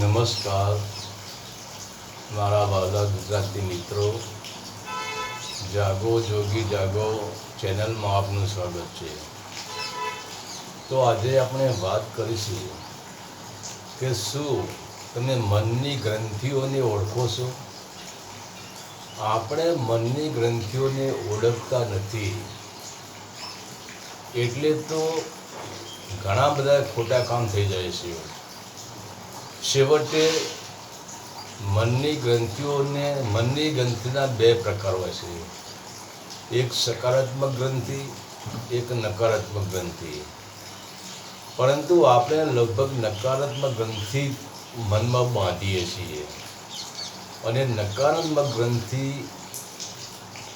નમસ્કાર. મારા વાલા ગુજરાતી મિત્રો, જાગો, જોગી, જાગો ચેનલમાં આપનું સ્વાગત છે. તો આજે આપણે વાત કરીશું કે શું તમે મનની ગ્રંથિઓને ઓળખો છો? આપણે મનની ગ્રંથિઓને ઓળખતા નથી. એટલે તો ઘણા બધા ખોટા કામ થઈ જાય છે. છેવટે મનની ગ્રંથિઓને મનની ગ્રંથિના બે પ્રકાર હોય છે. એક સકારાત્મક ગ્રંથિ, એક નકારાત્મક ગ્રંથિ. પરંતુ આપણે લગભગ નકારાત્મક ગ્રંથિ મનમાં બાંધીએ છીએ. અને નકારાત્મક ગ્રંથિ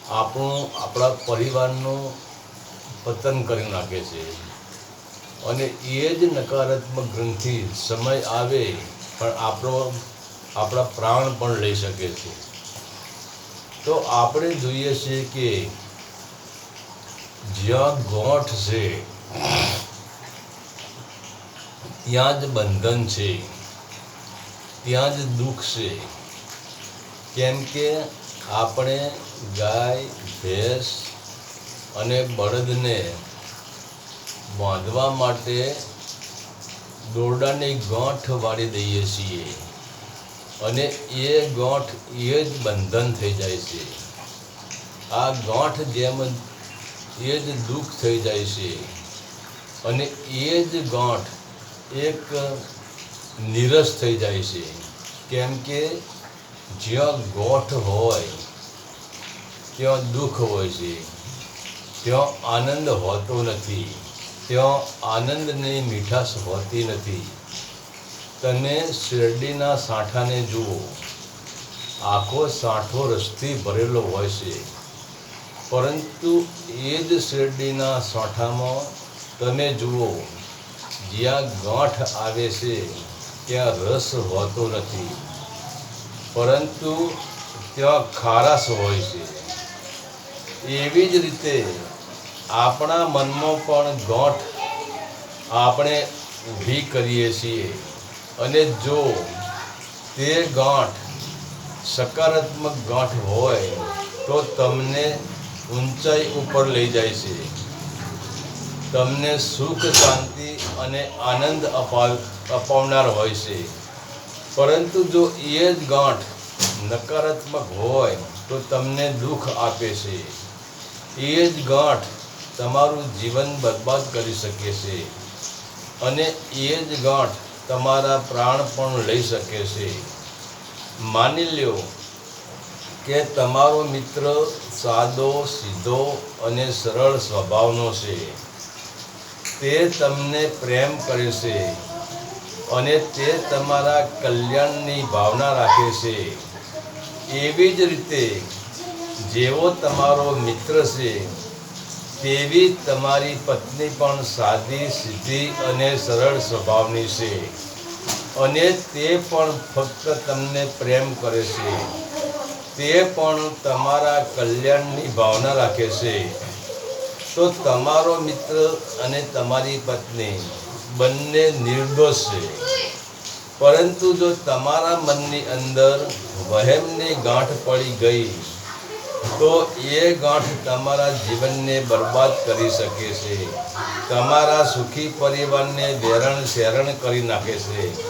આપણું, આપણા પરિવારનું પતન કરી નાખે છે. અને એ જ નકારાત્મક ગ્રંથિ સમય આવે પણ આપણો, આપણા પ્રાણ પણ લઈ શકે છે. તો આપણે જોઈએ છીએ કે જ્યાં ગોઠ છે, ત્યાં જ બંધન છે, ત્યાં જ દુઃખ છે. કેમ કે આપણે ગાય, ભેંસ અને બળદને બાંધવા માટે દોરડાની ગાંઠ વાળી દઈએ છીએ. અને એ ગાંઠ એ જ બંધન થઈ જાય છે. આ ગાંઠ જેમ એ જ દુઃખ થઈ જાય છે. અને એ જ ગાંઠ એક નિરસ થઈ જાય છે. કેમ કે જ્યાં ગોઠ હોય, ત્યાં દુઃખ હોય છે. ત્યાં આનંદ હોતો નથી. ત્યાં આનંદની મીઠાશ હોતી નથી. તમે શેરડીના સાંઠાને જુઓ. આખો સાંઠો રસથી ભરેલો હોય છે. પરંતુ એ જ શેરડીના સાંઠામાં તમે જુઓ. જ્યાં ગાંઠ આવે છે, ત્યાં રસ હોતો નથી. પરંતુ ત્યાં ખારાશ હોય છે. એવી જ રીતે આપણા મનમાં પણ ગાંઠ આપણે ઊભી કરીએ છીએ. અને જો તે ગાંઠ સકારાત્મક ગાંઠ હોય, તો તમને ઊંચાઈ ઉપર લઈ જાય છે. તમને સુખ, શાંતિ અને આનંદ અપાવ, અપાવનાર હોય છે. પરંતુ જો એ જ ગાંઠ નકારાત્મક હોય, તો તમને દુઃખ આપે છે. એ જ ગાંઠ તમારું જીવન બરબાદ કરી શકે છે અને એ જ ગાંઠ તમારા પ્રાણ પણ લઈ શકે છે. માની લ્યો કે તમારો મિત્ર સાદો, સીધો અને સરળ સ્વભાવનો છે. તે તમને પ્રેમ કરે છે અને તે તમારા કલ્યાણની ભાવના રાખે છે. એવી જ રીતે જેવો તમારો મિત્ર છે તેવી તમારી પત્ની પણ સાદી, સીધી અને સરળ સ્વભાવની છે. અને તે પણ ફક્ત તમને પ્રેમ કરે છે. તે પણ તમારા કલ્યાણની ભાવના રાખે છે. તો તમારો મિત્ર અને તમારી પત્ની બંને નિર્દોષ છે. પરંતુ જો તમારા મનની અંદર વહેમની ગાંઠ પડી ગઈ તો એ ગાંઠ તમારા જીવનને બરબાદ કરી શકે છે. તમારા સુખી પરિવારને વેરણ શેરણ કરી નાખે છે.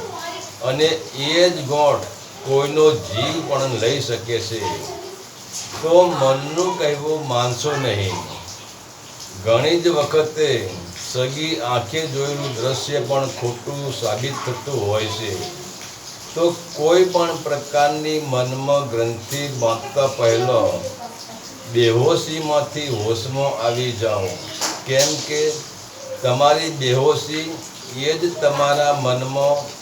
અને એ જ ગોઠ કોઈનો જીવ પણ લઈ શકે છે. તો મનનું કહેવું માનશો નહીં. ઘણી જ વખતે સગી આંખે જોયેલું દ્રશ્ય પણ ખોટું સાબિત થતું હોય છે. તો કોઈ પણ પ્રકારની મનમાં ગ્રંથિ બાંધતા પહેલાં બેહોશીમાંથી હોશમાં આવી જાઓ. કેમ કે તમારી બેહોશી એ જ તમારા મનમાં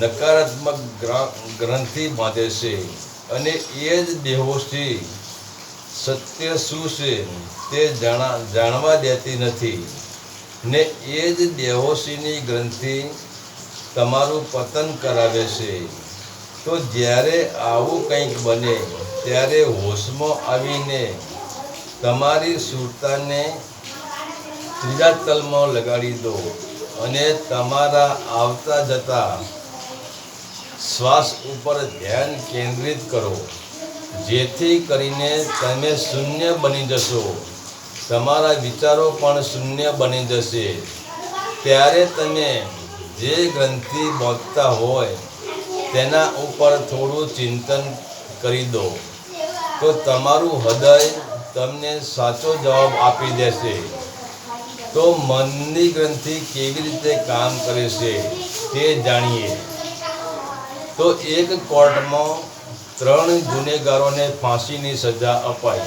નકારાત્મક ગ્રા- ગ્રંથિ બાંધે છે અને એ જ બેહોશી સત્ય શું છે તે જાણા, જાણવા દેતી નથી. ને એ જ બેહોશીની ગ્રંથિ તમારું પતન કરાવે છે. તો જ્યારે આવું કંઈક બને, ત્યારે હોશમાં આવીને તમારી સુરતાને ત્રીજા તલમાં લગાડી દો અને તમારા આવતા જતા શ્વાસ ઉપર ધ્યાન કેન્દ્રિત કરો, જેથી કરીને તમે શૂન્ય બની જશો. તમારા વિચારો પણ શૂન્ય બની જશે. ત્યારે તમે જે ગ્રંથિ બાંધતા હોય તેના ઉપર થોડું ચિંતન કરી દો. તો તમારું હૃદય તમને સાચો જવાબ આપી દેશે. તો મનની ગ્રંથિ કેવી રીતે કામ કરે છે તે જાણીએ. તો એક કોર્ટમાં ત્રણ ગુનેગારોને ફાંસીની સજા અપાઈ.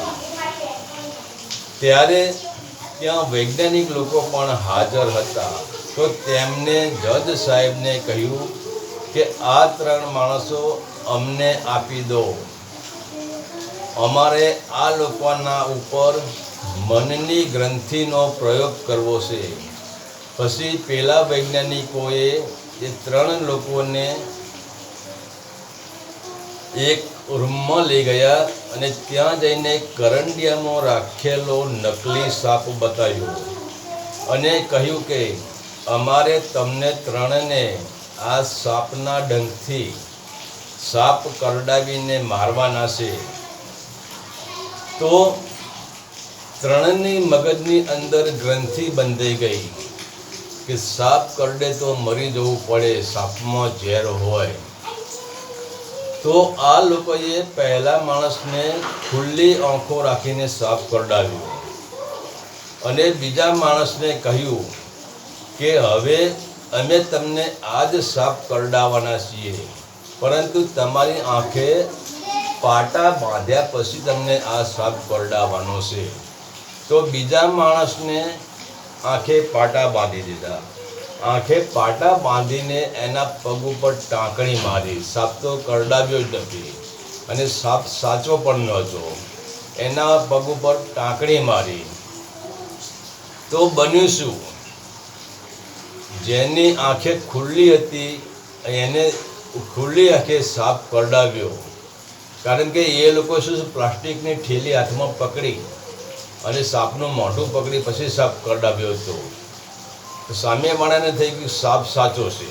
ત્યારે ત્યાં વૈજ્ઞાનિક લોકો પણ હાજર હતા. તો તેમને જજ સાહેબને કહ્યું કે આ ત્રણ માણસો અમને આપી દો. અમારે આ લોકોના ઉપર મનની ગ્રંથિનો પ્રયોગ કરવો છે. પછી પેલા વૈજ્ઞાનિકોએ એ ત્રણ લોકોને એક રૂમમાં લઈ ગયા અને ત્યાં જઈને કરંડિયામાં રાખેલો નકલી સાપ બતાવ્યો અને કહ્યું કે અમારે તમને ત્રણને આ સાપના ડંખથી સાપ કરડાવીને મારવાના છે. તો ત્રણની મગજની અંદર ગ્રંથિ બંધાઈ ગઈ કે સાપ કરડે તો મરી જવું પડે, સાપમાં ઝેર હોય. તો આ લોકોએ પહેલા માણસને ખુલ્લી આંખો રાખીને સાફ કરડાવ્યો. અને બીજા માણસને કહ્યું કે હવે અમે તમને આજ સાપ કરડાવવાના છીએ. પરંતુ તમારી આંખે પાટા બાંધ્યા પછી તમને આ સાપ કરડાવવાનો છે. તો બીજા માણસને આંખે પાટા બાંધી દીધા. આંખે પાટા બાંધીને એના પગ ઉપર ટાંકણી મારી. સાપ તો કરડાવ્યો જ નથી. અને સાપ સાચો પણ નહોતો એના પગ ઉપર ટાંકણી મારી. તો બન્યું શું? જેની આંખે ખુલ્લી હતી, એને ખુલ્લી આંખે સાપ કરડાવ્યો. કારણ કે એ લોકો શું પ્લાસ્ટિકની ઠેલી હાથમાં પકડી અને સાપનું મોઢું પકડી પછી સાપ કરડાવ્યો હતો. સામેવાળાને થઈ ગયું, સાપ સાચો છે.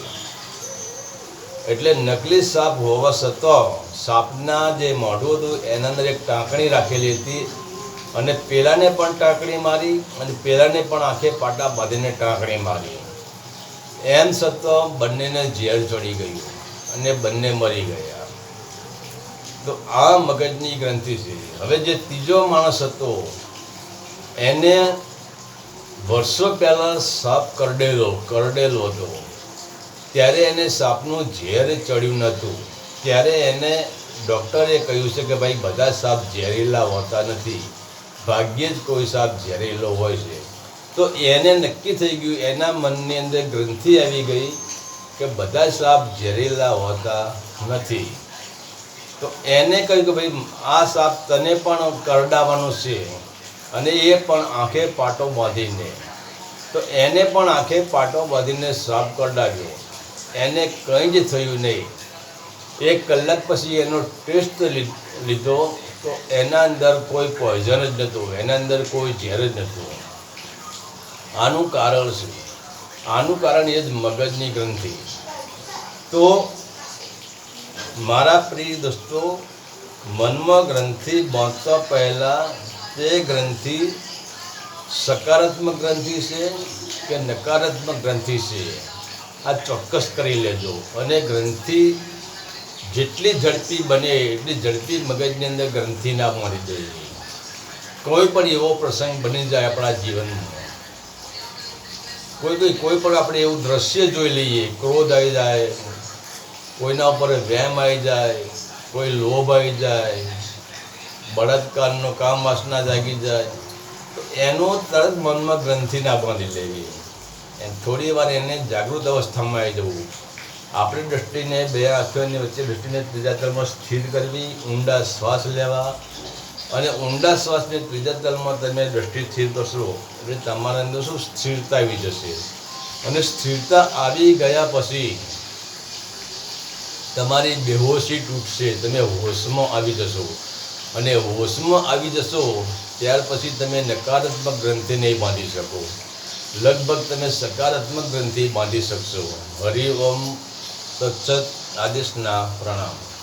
એટલે નકલી સાપ હોવા છતાં સાપના જે મોઢું હતું, એના અંદર એક ટાંકણી રાખેલી હતી અને પેલાને પણ ટાંકણી મારી અને પેલાને પણ આંખે પાટા બાંધીને ટાંકણી મારી. એમ છતાં બંનેને ઝેર ચડી ગયું અને બંને મરી ગયા. તો આ મગજની ગ્રંથિ છે. હવે જે ત્રીજો માણસ હતો, એને વર્ષો પહેલાં સાપ કરડેલો કરડેલો હતો. ત્યારે એને સાપનું ઝેર ચડ્યું નહોતું. ત્યારે એને ડૉક્ટરે કહ્યું છે કે ભાઈ, બધા સાપ ઝેરીલા હોતા નથી. ભાગ્યે જ કોઈ સાપ ઝેરીલો હોય છે. તો એને નક્કી થઈ ગયું, એના મનની અંદર ગ્રંથિ આવી ગઈ કે બધા સાપ ઝેરીલા હોતા નથી. તો એને કહ્યું કે ભાઈ, આ સાપ તને પણ કરડાવવાનો છે અને એ પણ આંખે પાટો બાંધીને. તો એને પણ આંખે પાટો બાંધીને સાપ કરડાવ્યો. એને કંઈ જ થયું નહીં. એક કલાક પછી એનો ટેસ્ટ લીધો તો એના અંદર કોઈ પોઈઝન જ નહોતું, એના અંદર કોઈ ઝેર જ નહોતું. આનું કારણ શું? આનું કારણ એ જ મગજની ગ્રંથિ. તો મારા પ્રિય દોસ્તો, મનમાં ગ્રંથિ બાંધતા પહેલાં તે ગ્રંથિ સકારાત્મક ગ્રંથિ છે કે નકારાત્મક ગ્રંથિ છે? આ ચોક્કસ કરી લેજો. અને ગ્રંથિ જેટલી ઝડપી બને, એટલી ઝડપી મગજની અંદર ગ્રંથિ ના મળી જોઈએ. કોઈ પણ એવો પ્રસંગ બની જાય આપણા જીવનમાં. કોઈ કોઈ કોઈ પણ આપણે એવું દ્રશ્ય જોઈ લઈએ, ક્રોધ આવી જાય, કોઈના ઉપર વેમ આવી જાય, કોઈ લોભ આવી જાય, બળાત્કારનો કામ વાસના જાગી જાય, તો એનો તરત મનમાં ગ્રંથિ ના બાંધી લેવી એમ થોડી વાર એને જાગૃત અવસ્થામાં આવી જવું. આપણી દૃષ્ટિને બે આંખોની વચ્ચે દૃષ્ટિને ત્રીજા તરમાં સ્થિર કરવી, ઊંડા શ્વાસ લેવા અને ઊંડા શ્વાસને ત્રીજા તલમાં તમે દૃષ્ટિ સ્થિર કરશો, એટલે તમારા અંદર શું સ્થિરતા આવી જશે. અને સ્થિરતા આવી ગયા પછી તમારી બેહોશી તૂટશે, તમે હોશમાં આવી જશો. અને હોશમાં આવી જશો, ત્યાર પછી તમે નકારાત્મક ગ્રંથિ નહીં બાંધી શકો. લગભગ તમે સકારાત્મક ગ્રંથિ બાંધી શકશો. હરિ ઓમ સત્સત આદેશના પ્રણામ.